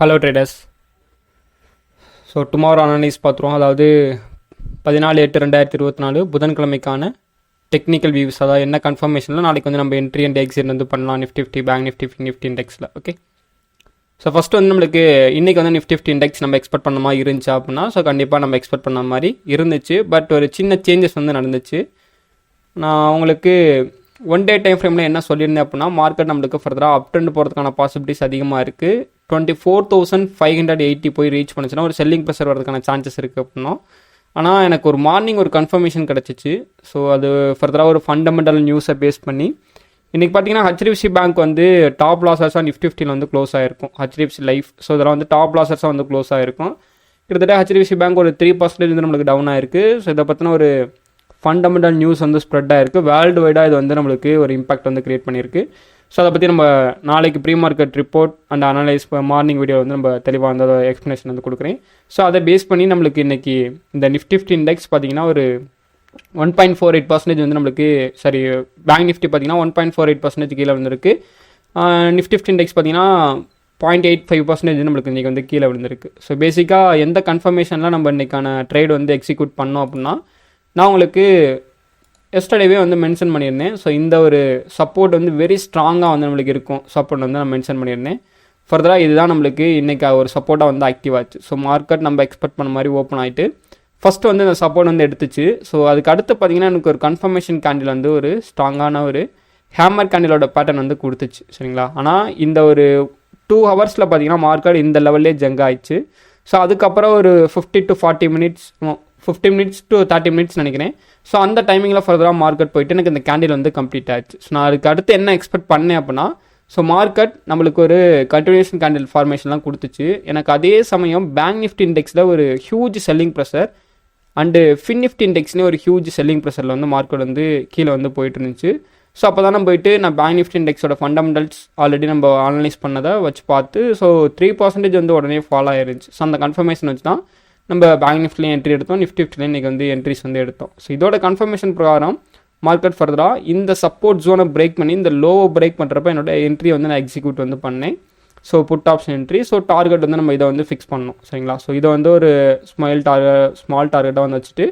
Hello traders so tomorrow analyse பார்த்துருவோம். அதாவது பதினாலு எட்டு ரெண்டாயிரத்தி இருபத்தி நாலு புதன்கிழமைக்கான டெக்னிக்கல் வியூஸ் அதாவது என்ன கன்ஃபர்மேஷனில் நாளைக்கு வந்து நம்ம என்ட்ரி அண்ட் எக்ஸிட் வந்து பண்ணலாம். Nifty fifty bank Nifty Nifty இண்டெக்ஸில் okay so first வந்து நம்மளுக்கு இன்றைக்கி வந்து நிஃப்டி ஃபிஃப்டி இண்டெக்ஸ் நம்ம எக்ஸ்பெக்ட் பண்ண மாதிரி இருந்துச்சு அப்படின்னா ஸோ கண்டிப்பாக நம்ம எக்ஸ்பெக்ட் பண்ண மாதிரி இருந்துச்சு. பட் ஒரு சின்ன சேஞ்சஸ் வந்து நடந்துச்சு. நான் உங்களுக்கு ஒன் டே டைம் ஃப்ரேமில் என்ன சொல்லியிருந்தேன் அப்படின்னா மார்க்கெட் நம்மளுக்கு ஃபர்தராக அப் ட்ரெண்ட் போகிறதுக்கான பாசிபிலிட்டிஸ் அதிகமாக இருக்குது twenty four thousand five hundred eighty போய் ரீச் பண்ணுச்சுன்னா ஒரு செல்லிங் ப்ரெஷர் வரதுக்கான சான்சஸ் இருக்குது அப்படின்னா. ஆனால் எனக்கு ஒரு மார்னிங் ஒரு கன்ஃபர்மேஷன் கிடச்சிச்சு. ஸோ அது ஃபர்தராக ஒரு ஃபண்டமெண்டல் நியூஸை பேஸ் பண்ணி இன்றைக்கி பார்த்தீங்கன்னா ஹெச்டிஎஃப்சி பேங்க் வந்து டாப் லாசர்ஸாக நிஃப்டி ஃபிஃப்டியில் வந்து க்ளோஸ் ஆகிருக்கும் ஹெச்டிஎஃப்சி லைஃப் ஸோ இதெல்லாம் வந்து டாப் லாசர்ஸாக வந்து க்ளோஸ் ஆகிருக்கும் கிட்டத்தட்ட ஹெச்டிஎஃப்சி பேங்க் ஒரு த்ரீ பர்சன்டேஜ் வந்து நம்மளுக்கு டவுன் ஆயிருக்கு. ஸோ இதை பற்றின ஒரு ஃபண்டமெண்டல் நியூஸ் வந்து ஸ்ப்ரெட் ஆயிருக்கு. வேர்ல்டு வைடாக இது வந்து நம்மளுக்கு ஒரு இம்பாக்ட் வந்து கிரியேட் பண்ணியிருக்கு. ஸோ அதை பற்றி நம்ம நாளைக்கு pre market report and analyse morning video வந்து நம்ம தெளிவாக அந்த எக்ஸ்ப்ளனேஷன் வந்து கொடுக்குறேன். ஸோ அதை பேஸ் பண்ணி நம்மளுக்கு இன்றைக்கி இந்த நிஃப்டி ஃபிஃப்டி இண்டெக்ஸ் பார்த்தீங்கன்னா ஒரு one point four eight percentage வந்து நம்மளுக்கு சரி பேங்க் நிஃப்டி பார்த்தீங்கன்னா one point four eight percentage கீழே வந்திருக்கு நிஃப்டி ஃபிஃப்டி இண்டெக்ஸ் பார்த்தீங்கன்னா பாயிண்ட் எயிட் ஃபைவ் பர்சன்டேஜ் நம்மளுக்கு இன்றைக்கி வந்து கீழே விழுந்திருக்கு. ஸோ பேசிக்காக எந்த கன்ஃபர்மேஷனில் நம்ம இன்றைக்கான ட்ரேட் வந்து எக்ஸிக்யூட் பண்ணோம் அப்படின்னா நான் உங்களுக்கு எஸ்டர்டேவே வந்து மென்ஷன் பண்ணியிருந்தேன். ஸோ இந்த ஒரு சப்போர்ட் வந்து வெரி ஸ்ட்ராங்காக வந்து நம்மளுக்கு இருக்கும். சப்போர்ட் வந்து நான் மென்ஷன் பண்ணியிருந்தேன். ஃபர்தராக இதுதான் நம்மளுக்கு இன்றைக்கி ஒரு சப்போர்ட்டாக வந்து ஆக்டிவ் ஆச்சு. ஸோ மார்க்கெட் நம்ம எக்ஸ்பெக்ட் பண்ண மாதிரி ஓப்பன் ஆகிட்டு ஃபஸ்ட்டு வந்து இந்த சப்போர்ட் வந்து எடுத்துச்சு. ஸோ அதுக்கு அடுத்து பார்த்திங்கன்னா எனக்கு ஒரு கன்ஃபர்மேஷன் கேண்டில் வந்து ஒரு ஸ்ட்ராங்கான ஒரு ஹேமர் கேண்டிலோட பேட்டர்ன் வந்து கொடுத்துச்சு. சரிங்களா? ஆனால் இந்த ஒரு டூ ஹவர்ஸில் பார்த்தீங்கன்னா மார்க்கெட் இந்த லெவல்லே ஜங்க் ஆயிடுச்சு. ஸோ அதுக்கப்புறம் ஒரு fifty to forty minutes fifty minutes to thirty minutes நினைக்கிறேன். ஸோ அந்த டைமிங்கில் ஃபர்தராக மார்க்கெட் போயிட்டு எனக்கு இந்த கேண்டில் வந்து கம்ப்ளீட் ஆயிடுச்சு. ஸோ நான் அதுக்கு அடுத்து என்ன எக்ஸ்பெக்ட் பண்ணேன் அப்படின்னா ஸோ மார்க்கெட் நம்மளுக்கு ஒரு கண்டினியூஷன் கேண்டில் ஃபார்மேஷன்லாம் கொடுத்துச்சு. எனக்கு அதே சமயம் பேங்க் நிஃப்டி இண்டெக்ஸில் ஒரு huge selling pressure and fin Nifty இண்டெக்ஸ்லேயும் ஒரு ஹியூஜ் செல்லிங் ப்ரெஷரில் வந்து மார்க்கெட் வந்து கீழே வந்து போயிட்டு இருந்துச்சு. ஸோ அப்போ தான் போயிட்டு நான் பேங்க் நிஃப்டி இண்டெக்ஸோட ஃபண்டமெண்டல்ஸ் ஆல்ரெடி நம்ம அனலைஸ் பண்ணதை வச்சு பார்த்து ஸோ த்ரீ பர்சன்டேஜ் வந்து உடனே ஃபாலோ ஆயிருந்துச்சு. ஸோ அந்த கன்ஃபர்மேஷன் வச்சு தான் நம்ம பேங்க் நிஃப்டிலையும் என்ட்ரி எடுத்தோம். நிஃப்டி ஃபிஃப்டிலையும் இன்றைக்கி வந்து என்ட்ரிஸ் வந்து எடுத்தோம். ஸோ இதோட கன்ஃபர்மேஷன் பிரகாரம் மார்க்கெட் ஃபர்தராக இந்த சப்போர்ட் ஜோனை பிரேக் பண்ணி இந்த லோவை பிரேக் பண்ணுறப்ப என்னோட என்ட்ரி வந்து நான் எக்ஸிக்யூட் வந்து பண்ணேன். So put option entry so target வந்து நம்ம இதை வந்து ஃபிக்ஸ் பண்ணோம் சரிங்களா? ஸோ இதை வந்து ஒரு ஸ்மைல் டார்கெட் ஸ்மால் டார்கெட்டாக வந்து வச்சுட்டு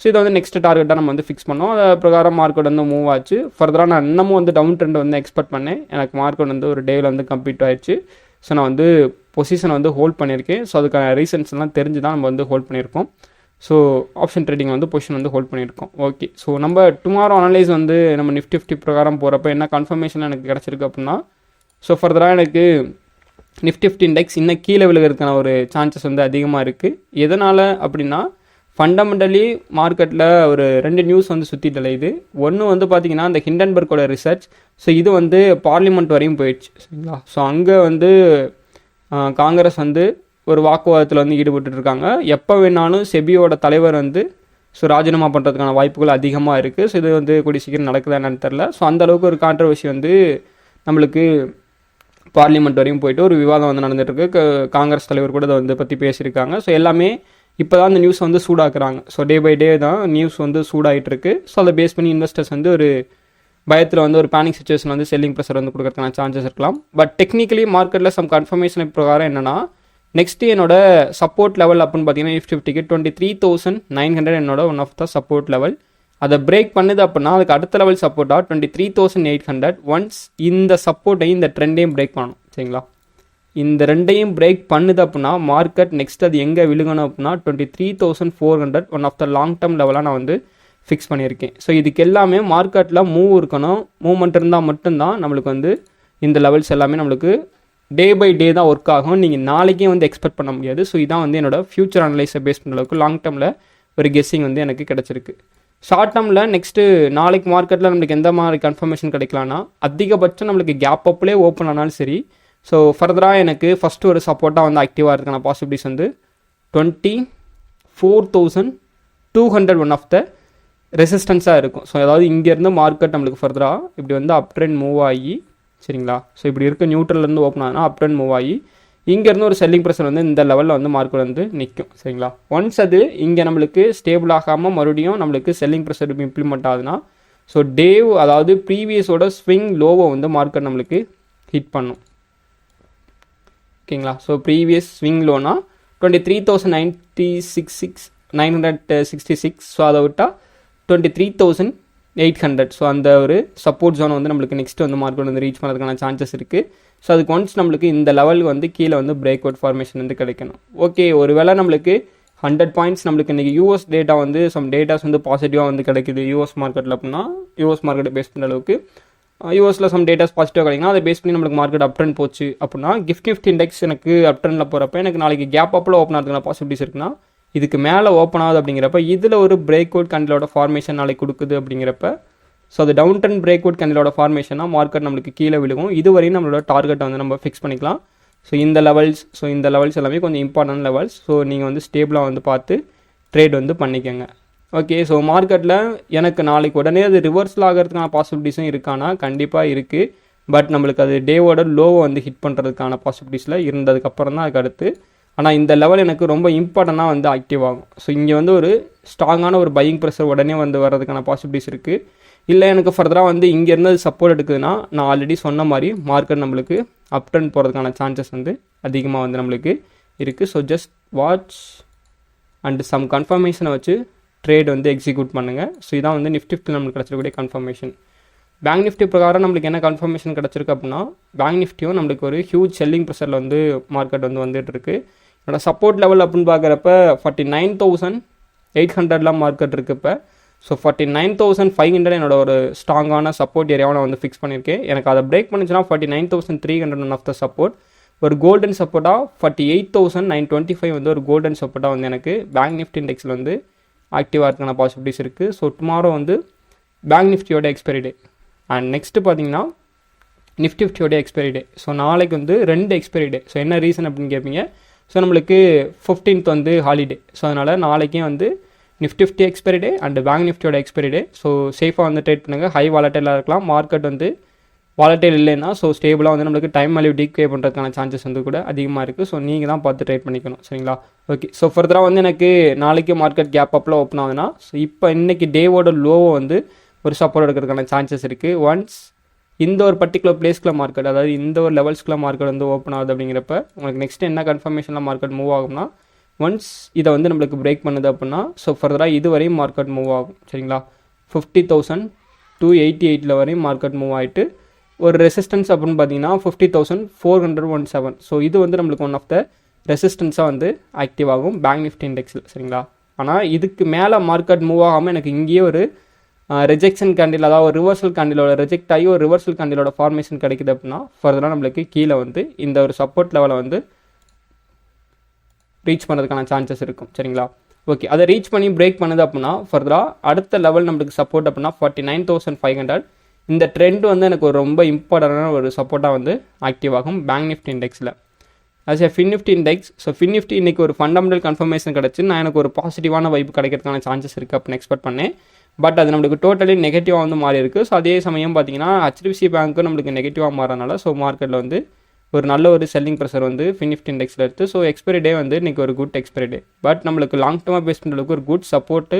ஸோ இதை வந்து நெக்ஸ்ட் டார்கெட்டாக நம்ம வந்து ஃபிக்ஸ் பண்ணோம். அது பிரகாரம் மார்க்கெட் வந்து மூவ் ஆச்சு. ஃபர்தராக நான் இன்னமும் வந்து டவுன் ட்ரெண்ட் வந்து எக்ஸ்பெக்ட் பண்ணேன். எனக்கு மார்க்கெட் வந்து ஒரு டேவில் வந்து கம்ப்ளீட் ஆயிடுச்சு. ஸோ நான் வந்து பொசிஷனை வந்து ஹோல்ட் பண்ணியிருக்கேன். ஸோ அதுக்கான ரீசன்ஸ்லாம் தெரிஞ்சு தான் நம்ம வந்து ஹோல்ட் பண்ணியிருக்கோம். ஸோ ஆப்ஷன் ட்ரேடிங் வந்து பொசிஷன் வந்து ஹோல்ட் பண்ணியிருக்கோம். ஓகே ஸோ நம்ம டுமாரோ அனலைஸ் வந்து நம்ம நிஃப்டி ஃபிஃப்டி பிரகாரம் போகிறப்ப என்ன கன்ஃபர்மேஷன் எனக்கு கிடச்சிருக்கு அப்படின்னா ஸோ ஃபர்தராக எனக்கு நிஃப்டி ஃபிஃப்டி இண்டெக்ஸ் இன்னும் கீழே விழுகிறதுக்கான ஒரு சான்சஸ் வந்து அதிகமாக இருக்குது எதனால் அப்படின்னா ஃபண்டமெண்டலி மார்க்கெட்டில் ஒரு ரெண்டு நியூஸ் வந்து சுற்றி தலையுது ஒன்று வந்து பார்த்திங்கன்னா இந்த ஹிண்டன்பர்க்கோட ரிசர்ச் ஸோ இது வந்து பார்லிமெண்ட் வரையும் போயிடுச்சு. சரிங்களா? ஸோ அங்கே வந்து காங்கிரஸ் வந்து ஒரு வாக்குவாதத்தில் வந்து ஈடுபட்டு இருக்காங்க எப்போ வேணாலும் செபியோட தலைவர் வந்து ஸோ ராஜினாமா பண்ணுறதுக்கான வாய்ப்புகள் அதிகமாக இருக்குது ஸோ இது வந்து கூடிய சீக்கிரம் நடக்குதா என்னன்னு தெரில ஸோ அந்தளவுக்கு ஒரு கான்ட்ரவர்சி வந்து நம்மளுக்கு பார்லிமெண்ட் வரையும் போயிட்டு ஒரு விவாதம் வந்து நடந்துகிட்ருக்கு காங்கிரஸ் தலைவர் கூட அதை வந்து பற்றி பேசியிருக்காங்க. ஸோ எல்லாமே இப்போ தான் இந்த நியூஸ் வந்து சூடாக்குறாங்க. ஸோ டே பை டே தான் நியூஸ் வந்து சூடாகிட்டு இருக்கு ஸோ அதை பேஸ் பண்ணி இன்வெஸ்டர்ஸ் வந்து ஒரு பயத்தில் வந்து ஒரு பேனிக் சுச்சுவேஷன் வந்து செல்லிங் ப்ரெஷர் வந்து கொடுக்கறதுக்கான சான்சஸ் இருக்கலாம். பட் டெக்னிக்கலி மார்க்கெட்டில் சம் கன்ஃபர்மேஷன் பிரகாரம் என்னென்னா நெக்ஸ்ட்டு என்னோட சப்போர்ட் லெவல் அப்படின்னு பார்த்தீங்கன்னா ஃபிஃப்டி ஃபிஃப்டிக்கு twenty three thousand nine hundred என்னோட one of the support level அதை பிரேக் பண்ணுது அப்படின்னா அதுக்கு அடுத்த லெவல் சப்போர்ட்டாக twenty three thousand eight hundred once இந்த சப்போர்ட்டையும் இந்த ட்ரெண்டையும் பிரேக் பண்ணணும். சரிங்களா? இந்த ரெண்டையும் பிரேக் பண்ணுது அப்படின்னா மார்க்கெட் நெக்ஸ்ட் அது எங்கே விழுகணும் அப்படின்னா twenty three thousand four hundred one of the long term லெவலாக நான் வந்து ஃபிக்ஸ் பண்ணியிருக்கேன். ஸோ இதுக்கு எல்லாமே மார்க்கெட்டில் மூவ் இருக்கணும். மூவ்மெண்ட் இருந்தால் மட்டும்தான் நம்மளுக்கு வந்து இந்த லெவல்ஸ் எல்லாமே நம்மளுக்கு டே பை டே தான் ஒர்க் ஆகும். நீங்கள் நாளைக்கே வந்து எக்ஸ்பெக்ட் பண்ண முடியாது. ஸோ இதான் வந்து என்னோடய ஃபியூச்சர் அனலைஸை பேஸ் பண்ணுற அளவுக்கு லாங் டேர்மில் ஒரு கெஸ்ஸிங் வந்து எனக்கு கிடச்சிருக்கு. ஷார்ட் டேர்மில் நெக்ஸ்ட்டு நாளைக்கு மார்க்கெட்டில் நம்மளுக்கு எந்த மாதிரி கன்ஃபர்மேஷன் கிடைக்கலான்னா அதிகபட்சம் நம்மளுக்கு கேப் அப்லேயே ஓப்பன் ஆனாலும் சரி. ஸோ ஃபர்தராக எனக்கு ஃபஸ்ட்டு ஒரு சப்போர்ட்டாக வந்து ஆக்டிவாக இருக்கான பாசிபிலிட்டிஸ் வந்து twenty four thousand two hundred one of the ரெசிஸ்டன்ஸாக இருக்கும். ஸோ அதாவது இங்கேருந்து மார்க்கெட் நம்மளுக்கு ஃபர்தராக இப்படி வந்து அப் ட்ரெண்ட் மூவ் ஆகி சரிங்களா? ஸோ இப்படி இருக்க நியூட்ரல்லேருந்து ஓப்பன் ஆகுனா அப் ட்ரெண்ட் மூவ் ஆகி இங்கேருந்து ஒரு செல்லிங் ப்ரெஷர் வந்து இந்த லெவலில் வந்து மார்க்கெட் வந்து நிற்கும் சரிங்களா? ஒன்ஸ் அது இங்கே நம்மளுக்கு ஸ்டேபிள் ஆகாமல் மறுபடியும் நம்மளுக்கு செல்லிங் ப்ரெஷர் இம்ப்ளிமெண்ட் ஆகுதுன்னா ஸோ டேவ் அதாவது ப்ரீவியஸோட ஸ்விங் லோவை வந்து மார்க்கெட் நம்மளுக்கு ஹிட் பண்ணும். ஓகேங்களா? ஸோ ப்ரீவியஸ் ஸ்விங் லோனா twenty three thousand ninety six six nine hundred sixty six so அதை விட்டால் twenty three thousand eight hundred so அந்த ஒரு சப்போர்ட் ஜோனை வந்து நம்மளுக்கு நெக்ஸ்ட் வந்து மார்க்கெட் வந்து ரீச் பண்ணுறதுக்கான சான்சஸ் இருக்குது ஸோ அதுக்கு ஒன்ஸ் நம்மளுக்கு இந்த லெவலுக்கு வந்து கீழே வந்து பிரேக் அவுட் ஃபார்மேஷன் வந்து கிடைக்கணும். ஓகே ஒருவேளை நம்மளுக்கு ஹண்ட்ரட் பாயிண்ட்ஸ் நம்மளுக்கு இன்றைக்கி யூஎஸ் டேட்டா வந்து சம் டேட்டாஸ் வந்து பாசிட்டிவாக வந்து கிடைக்குது யூஎஸ் மார்க்கெட்டில் அப்படின்னா யூஎஸ் மார்க்கெட்டை பேஸ் பண்ணுற அளவுக்கு யூஎஸில் சம் டேட்டாஸ் பாசிட்டிவாக கிடைக்குன்னா அதை பேஸ் பண்ணி நம்மளுக்கு மார்க்கெட் அப் ட்ரெண்ட் போச்சு அப்படின்னா கிஃப்ட் கிஃப்ட் இண்டெக்ஸ் எனக்கு அப் ட்ரெண்டில் போகிறப்ப எனக்கு நாளைக்கு கேப் அப்பில் ஓப்பன் ஆகிறதுக்கான பாசிபிலிட்டிஸ் இருக்குன்னா இதுக்கு மேலே ஓப்பன் ஆகுது அப்படிங்கிறப்ப இதில் ஒரு பிரேக் அவுட் கண்டிலோட ஃபார்மேஷன் நாளைக்கு கொடுக்குது அப்படிங்கிறப்ப ஸோ அது டவுன் டர்ன் பிரேக் அவுட் கண்டிலோட ஃபார்மேஷனாக மார்க்கெட் நம்மளுக்கு கீழே விழுகும். இதுவரையும் நம்மளோட டார்கெட்டை வந்து நம்ம ஃபிக்ஸ் பண்ணிக்கலாம். ஸோ இந்த லெவல்ஸ் ஸோ இந்த லெவல்ஸ் எல்லாமே கொஞ்சம் இம்பார்ட்டன்ட் லெவல்ஸ் ஸோ நீங்கள் வந்து ஸ்டேபிளாக வந்து பார்த்து ட்ரேட் வந்து பண்ணிக்கோங்க. ஓகே ஸோ மார்க்கெட்டில் எனக்கு நாளைக்கு உடனே அது ரிவர்ஸில் ஆகிறதுக்கான பாசிபிலிட்டிஸும் இருக்கானா கண்டிப்பாக இருக்குது பட் நம்மளுக்கு அது டேவோட லோவை வந்து ஹிட் பண்ணுறதுக்கான பாசிபிலிட்டிஸில் இருந்ததுக்கப்புறம் தான் அதுக்கு அடுத்து ஆனால் இந்த லெவல் எனக்கு ரொம்ப இம்பார்ட்டண்ட்டாக வந்து ஆக்டிவ் ஆகும். ஸோ இங்கே வந்து ஒரு ஸ்ட்ராங்கான ஒரு பையிங் ப்ரெஷர் உடனே வந்து வர்றதுக்கான பாசிபிலிட்டிஸ் இருக்குது இல்லை எனக்கு ஃபர்தராக வந்து இங்கேருந்து சப்போர்ட் எடுக்குதுன்னா நான் ஆல்ரெடி சொன்ன மாதிரி மார்க்கெட் நம்மளுக்கு அப் போகிறதுக்கான சான்சஸ் வந்து அதிகமாக வந்து நம்மளுக்கு இருக்குது so just watch and some கன்ஃபர்மேஷனை வச்சு ட்ரேட் வந்து எக்ஸிக்யூட் பண்ணுங்கள் ஸோ இதான் வந்து நிஃப்டிஃப்டில் நம்மளுக்கு கிடச்சிருக்கூடிய கன்ஃபர்மேஷன் பேங்க் நிஃப்டி பிரகாரம் நம்மளுக்கு என்ன கன்ஃபர்மேஷன் கிடச்சிருக்கு அப்படின்னா பேங்க் நிஃப்டியும் நம்மளுக்கு ஒரு ஹியூஜ் செல்லிங் ப்ரெஷரில் வந்து மார்க்கெட் வந்து வந்துட்டு என்னோட சப்போர்ட் லெவல் அப்படின்னு பார்க்குறப்ப ஃபார்ட்டி நைன் தௌசண்ட் எயிட் ஹண்ட்ரட்லாம் மார்க்கெட் இருக்குது இப்போ so forty nine thousand five hundred என்னோட ஒரு ஸ்ட்ராங்கான சப்போர்ட் ஏரியாவை நான் வந்து ஃபிக்ஸ் பண்ணியிருக்கேன். எனக்கு அதை break பண்ணிச்சுன்னா forty nine thousand three hundred one of the support ஒரு கோல்டன் சப்போர்ட்டாக forty eight thousand nine twenty five வந்து ஒரு கோல்டன் சப்போர்ட்டாக வந்து எனக்கு பேங்க் நிஃப்டி இண்டெக்ஸில் வந்து ஆக்டிவாக இருக்கான பாசிபிலிட்டிஸ் இருக்குது ஸோ டுமாரோ வந்து பேங்க் நிஃப்டியோட எக்ஸ்பைரி டே அண்ட் நெக்ஸ்ட்டு பார்த்தீங்கன்னா நிஃப்டி ஃபிஃப்டியோட எக்ஸ்பைரி டே ஸோ நாளைக்கு வந்து ரெண்டு எக்ஸ்பைரி டே ஸோ என்ன ரீசன் அப்படின்னு கேட்பீங்க? ஸோ நம்மளுக்கு ஃபிஃப்டீன்த் வந்து ஹாலிடே ஸோ அதனால் நாளைக்கே வந்து Nifty fifty expiry day and bank நிஃப்டியோட எக்ஸ்பைரி டே ஸோ சேஃபாக வந்து ட்ரேட் பண்ணுங்கள் ஹை வாலட்டைலாக இருக்கலாம். மார்க்கெட் வந்து வாலட்டைல் இல்லைன்னா ஸோ ஸ்டேபிளாக வந்து நம்மளுக்கு டைம் வேல்யூ டீக்ரே பண்ணுறதுக்கான சான்சஸ் வந்து கூட அதிகமாக இருக்குது ஸோ நீங்கள் தான் பார்த்து ட்ரேட் பண்ணிக்கணும். சரிங்களா? ஓகே ஸோ ஃபர்தராக வந்து எனக்கு நாளைக்கு மார்க்கெட் கேப் அப்பில் ஓப்பன் ஆகுதுன்னா ஸோ இப்போ இன்றைக்கி டேவோட லோவை வந்து ஒரு சப்போர்ட் எடுக்கிறதுக்கான சான்சஸ் இருக்குது ஒன்ஸ் இந்த ஒரு பர்டிகுலர் பிளேஸ்க்குள்ள மார்க்கெட் அதாவது இந்த ஒரு லெவல்ஸ்க்குள்ள மார்க்கெட் வந்து ஓப்பன் ஆகுது அப்படிங்கிறப்ப உங்களுக்கு நெக்ஸ்ட் என்ன கன்ஃபர்மேஷனில் மார்க்கெட் மூவ் ஆகும்னா ஒன்ஸ் இதை வந்து நம்மளுக்கு பிரேக் பண்ணுது அப்படின்னா ஸோ ஃபர்தராக இது வரையும் மார்க்கெட் மூவ் ஆகும் சரிங்களா? ஃபிஃப்டி தௌசண்ட் டூ எயிட்டி எயிட்டில் வரையும் மார்க்கெட் மூவ் ஆகிட்டு ஒரு ரெசிஸ்டன்ஸ் அப்படின்னு பார்த்தீங்கன்னா fifty thousand four hundred one seven so இது வந்து நம்மளுக்கு ஒன் ஆஃப் த ரெசிஸ்டன்ஸாக வந்து ஆக்டிவ் ஆகும் பேங்க் நிஃப்டி இண்டெக்ஸில் சரிங்களா? ஆனால் இதுக்கு மேலே மார்க்கெட் மூவ் ஆகாமல் எனக்கு இங்கேயே ஒரு ரிஜெக்ஷன் கேண்டில் அதாவது ஒரு ரிவர்சல் கேண்டிலோட ரிஜெக்ட் ஆகி ஒரு ரிவர்சல் கேண்டிலோட ஃபார்மேஷன் கிடைக்குது அப்படின்னா ஃபர்தராக நம்மளுக்கு கீழே வந்து இந்த ஒரு சப்போர்ட் லெவலை வந்து ரீச் பண்ணுறதுக்கான சான்சஸ் இருக்கும். சரிங்களா? ஓகே அதை ரீச் பண்ணி பிரேக் பண்ணுது அப்படின்னா ஃபர்தராக அடுத்த லெவல் நம்மளுக்கு சப்போர்ட் அப்படின்னா forty nine thousand five hundred இந்த ட்ரெண்ட் வந்து எனக்கு ஒரு ரொம்ப இம்பார்ட்டண்டான ஒரு சப்போர்ட்டாக வந்து ஆக்டிவ் ஆகும் bank Nifty இண்டெக்ஸில் as a fin Nifty index so fin Nifty இன்றைக்கி ஒரு ஃபண்டமெண்டல் கன்ஃபர்மேஷன் கிடச்சி நான் எனக்கு ஒரு பாசிட்டிவான வைப்பு கிடைக்கிறதுக்கான சான்சஸ் இருக்குது அப்படின்னு எக்ஸ்பெக்ட் பண்ணேன். பட் அது நம்மளுக்கு டோட்டலி நெகட்டிவாக வந்து மாறி இருக்குது ஸோ அதே சமயம் பார்த்தீங்கன்னா ஹெச்டிஎஃப்சி பேங்க்கு நம்மளுக்கு நெகட்டிவாக மாறனால ஸோ மார்க்கெட்டில் வந்து ஒரு நல்ல ஒரு செல்லிங் ப்ரெஷர் வந்து ஃபினிஃப்ட் இண்டெக்ஸில் எடுத்து ஸோ எக்ஸ்பைரி டே வந்து இன்றைக்கி ஒரு குட் எக்ஸ்பைரி டே பட் நம்மளுக்கு லாங் டேர்மாக பேஸ் பண்ணுறதுக்கு ஒரு குட் சப்போர்ட்டு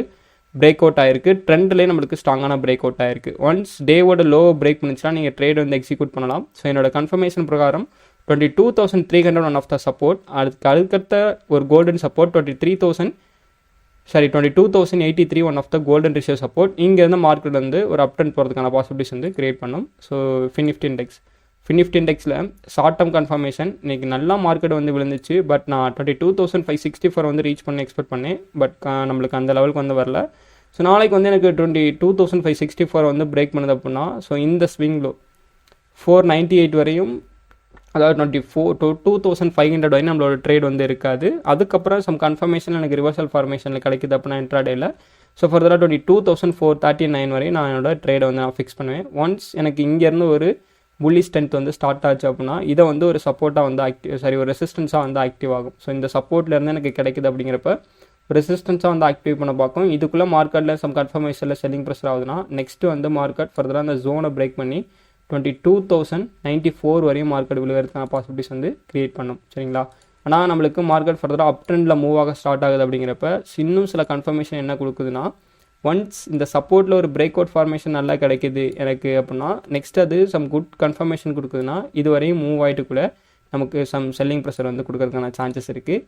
பிரேக் அவுட் ஆயிருக்கு ட்ரெண்ட்லேயே நம்மளுக்கு ஸ்ட்ராங்கான பிரேக் அவுட் ஆயிருக்கு. ஒன்ஸ் டேவோட லோ பிரேக் பண்ணிச்சுன்னா நீங்கள் ட்ரேட் வந்து எக்ஸிக்யூட் பண்ணலாம். ஸோ என்னோட கன்ஃபர்மேஷன் பிரகாரம் twenty two thousand three hundred one of the support அதுக்கு அதுக்கடுத்த ஒரு golden support twenty three thousand sorry twenty two thousand eighty three one of the golden ratio support இங்கேருந்து மார்க்கெட் வந்து ஒரு அப் போகிறதுக்கான பாசிபிலிட்டிஸ் வந்து கிரியேட் பண்ணும். ஸோ ஃபினிஃப்ட் இண்டெக்ஸ் ஃபினிஃப்ட் இண்டெக்ஸில் ஷார்ட் டேர்ம் கன்ஃபர்மேஷன் இன்றைக்கி நல்லா மார்க்கெட் வந்து விழுந்துச்சு பட் நான் twenty two thousand five sixty four வந்து ரீச் பண்ண எக்ஸ்பெக்ட் பண்ணேன் பட் நம்மளுக்கு அந்த லெவலுக்கு வந்து வரல. ஸோ நாளைக்கு வந்து எனக்கு twenty two thousand five sixty four வந்து பிரேக் பண்ணுது அப்படின்னா ஸோ இந்த ஸ்விங்கில் ஃபோர் நைன்ட்டி எயிட் வரையும் அதாவது twenty four two two thousand five hundred வரையும் நம்மளோட ட்ரேட் வந்து இருக்காது. அதுக்கப்புறம் சம் கன்ஃபர்மேஷன் எனக்கு ரிவர்சல் ஃபார்மேஷனில் கிடைக்குது அப்படின்னா இன்ட்ராடேயில் ஸோ ஃபர்தராக twenty two thousand four thirty nine வரையும் நான் என்னோட ட்ரேடை வந்து நான் ஃபிக்ஸ் பண்ணுவேன். ஒன்ஸ் எனக்கு இங்கேருந்து ஒரு புள்ளி ஸ்ட்ரென்த் வந்து ஸ்டார்ட் ஆச்சு அப்படின்னா இதை வந்து ஒரு சப்போர்ட்டாக வந்து ஆக்டிவ் சாரி ஒரு ரெசிஸ்டன்ஸாக வந்து ஆக்டிவ் ஆகும். ஸோ இந்த சப்போர்ட்லேருந்து எனக்கு கிடைக்குது அப்படிங்கிறப்ப ரெசிஸ்டன்ஸாக வந்து ஆக்டிவ் பண்ண பார்க்கும். இதுக்குள்ளே மார்க்கெட்டில் சம் கன்ஃபர்மேஷனில் செல்லிங் ப்ரெஷர் ஆகுதுன்னா நெக்ஸ்ட்டு வந்து மார்க்கெட் ஃபர்தராக அந்த ஜோனை பிரேக் பண்ணி twenty two thousand ninety four வரையும் மார்க்கெட் விழுகிறதுக்கான பாசிபிலிட்டிஸ் வந்து க்ரியேட் பண்ணும். சரிங்களா? ஆனால் நம்மளுக்கு மார்க்கெட் ஃபர்தராக அப் ட்ரெண்டில் மூவ் ஆக ஸ்டார்ட் ஆகுது அப்படிங்கிறப்ப இன்னும் சில கன்ஃபர்மேஷன் என்ன கொடுக்குதுன்னா ஒன்ஸ் இந்த சப்போர்ட்டில் ஒரு பிரேக் அவுட் ஃபார்மேஷன் நல்லா கிடைக்குது எனக்கு அப்படின்னா நெக்ஸ்ட் அது சம் குட் கன்ஃபர்மேஷன் கொடுக்குதுன்னா இது வரையும் மூவ் ஆகிட்டு கூட நமக்கு சம் செல்லிங் ப்ரெஷர் வந்து கொடுக்கறதுக்கான சான்சஸ் இருக்குது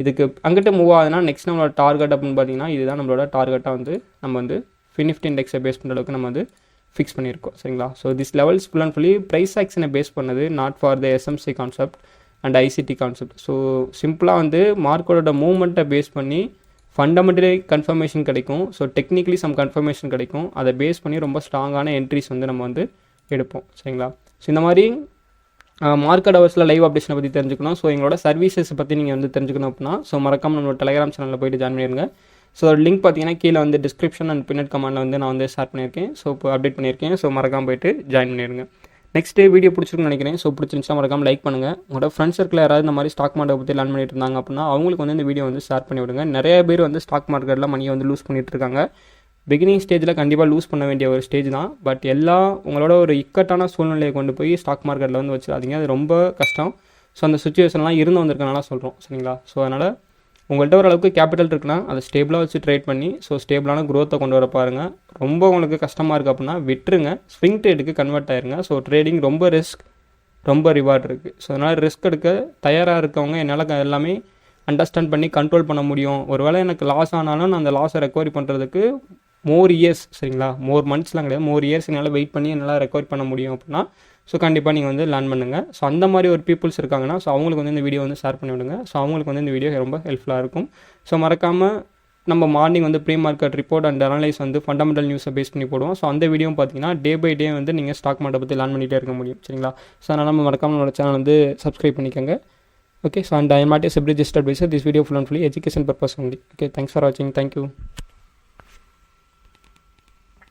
இதுக்கு அங்கிட்ட மூவ் ஆகுதுன்னா நெக்ஸ்ட் நம்மளோட டார்கெட் அப்படின்னு பார்த்தீங்கன்னா இதுதான் நம்மளோட டார்கெட்டாக வந்து நம்ம வந்து ஃபினிஃப்டி இண்டெக்ஸை பேஸ் பண்ணுற அளவுக்கு நம்ம வந்து ஃபிக்ஸ் பண்ணியிருக்கோம் சரிங்களா? So this levels full and fully price ஆக்ஷனை base பண்ணது not for the SMC concept and ICT concept so சிம்பிளாக வந்து மார்க்கோட மூவ்மெண்ட்டை பேஸ் பண்ணி ஃபண்டமெண்டலி கன்ஃபர்மேஷன் கிடைக்கும். ஸோ டெக்னிக்கலி சம் கன்ஃபர்மேஷன் கிடைக்கும். அதை பேஸ் பண்ணி ரொம்ப ஸ்ட்ராங்கான என்ட்ரிஸ் வந்து நம்ம வந்து எடுப்போம் சரிங்களா? ஸோ இந்த மாதிரி மார்க்கெட் ஹவர்ஸில் லைவ் அப்டேஷனை பற்றி தெரிஞ்சுக்கணும். ஸோ எங்களோட சர்வீசஸ் பற்றி நீங்கள் வந்து தெரிஞ்சுக்கணும் அப்படின்னா ஸோ மறக்காம நம்மளோட டெலிகிராம் சேனலில் போய்ட்டு ஜாயின் பண்ணிடுங்க ஸோ லிங்க் பார்த்தீங்கன்னா கீழே வந்து டிஸ்கிரிப்ஷன் அண்ட் பின்னட் கமெண்டில் வந்து நான் வந்து ஷேர் பண்ணியிருக்கேன். ஸோ இப்போ அப்டேட் பண்ணியிருக்கேன். ஸோ மறக்காம போயிட்டு ஜாயின் பண்ணிடுங்க நெக்ஸ்ட் டே வீடியோ பிடிச்சிருக்குன்னு நினைக்கிறேன். ஸோ பிடிச்சிருந்துச்சா மறக்காம லைக் பண்ணுங்கள் உங்களோட ஃப்ரெண்ட்ஸ் சர்க்கிள் யாராவது இந்த மாதிரி ஸ்டாக் மார்க்கெட் பற்றி லேர்ன் பண்ணிட்டு இருந்தாங்க அப்படின்னா அவங்களுக்கு வந்து இந்த வீடியோ வந்து ஷேர் பண்ணி விடுங்க. நிறைய பேர் வந்து ஸ்டாக் மார்க்கெட்டில் மணியை வந்து லூஸ் பண்ணிட்டு இருக்காங்க. பிகினிங் ஸ்டேஜில் கண்டிப்பாக லூஸ் பண்ண வேண்டிய ஒரு ஸ்டேஜ் தான். பட் எல்லா உங்களோட ஒரு இக்கட்டான சூழ்நிலையை கொண்டு போய் ஸ்டாக் மார்க்கெட்டில் வந்து வச்சிடாதீங்க. அது ரொம்ப கஷ்டம். ஸோ அந்த சுச்சுவேஷன்லாம் இருந்து வந்திருக்கனால சொல்கிறோம் சரிங்களா? ஸோ அதனால் உங்கள்கிட்ட ஓரளவுக்கு கேபிட்டல் இருக்குன்னா அதை ஸ்டேபிளாக வச்சு ட்ரேட் பண்ணி ஸோ ஸ்டேபிளான க்ரோத்தை கொண்டு வர பாருங்கள் ரொம்ப உங்களுக்கு கஷ்டமாக இருக்குது அப்படின்னா விட்டுருங்க. ஸ்விங் ட்ரேடுக்கு கன்வெர்ட் ஆயிருங்க. ஸோ ட்ரேடிங் ரொம்ப ரிஸ்க் ரொம்ப ரிவார்ட் இருக்குது ஸோ அதனால் ரிஸ்க் எடுக்க தயாராக இருக்கவங்க என்னால் க- எல்லாமே அண்டர்ஸ்டாண்ட் பண்ணி கண்ட்ரோல் பண்ண முடியும். ஒருவேளை எனக்கு லாஸ் ஆனாலும் நான் அந்த லாஸை ரெக்கவரி பண்ணுறதுக்கு மோர் இயர்ஸ் சரிங்களா? மோர் மந்த்ஸ்லாம் கிடையாது. மோர் இயர்ஸ் என்னால் வெயிட் பண்ணி என்னால் ரெக்கவரி பண்ண முடியும் அப்படின்னா ஸோ கண்டிப்பாக நீங்கள் வந்து லேர்ன் பண்ணுங்கள் ஸோ அந்த மாதிரி ஒரு பீப்புள்ஸ் இருக்காங்கன்னா ஸோ அவங்களுக்கு வந்து இந்த வீடியோ வந்து ஷேர் பண்ணி விடுங்க. ஸோ அவங்களுக்கு வந்து இந்த வீடியோ ரொம்ப ஹெல்ப்ஃபுல்லாக இருக்கும். ஸோ மறக்காமல் நம்ம மார்னிங் வந்து pre market report and analyse வந்து ஃபண்டமெண்டல் நியூஸை பேஸ் பண்ணி போடுவோம். ஸோ அந்த வீடியோ பார்த்தீங்கன்னா டே பை டே வந்து நீங்கள் ஸ்டாக் மார்க்கெட் பற்றி லேர்ன் பண்ணிகிட்டே இருக்க முடியும். சரிங்களா? ஸோ அதனால் நம்ம மறக்காமல் நம்மளோட சேனல் வந்து சப்ஸ்கிரைப் பண்ணிக்கோங்க. Okay so and I am not as registered adviser this video full and fully education purpose only okay thanks for வாட்சிங் தேங்க்யூ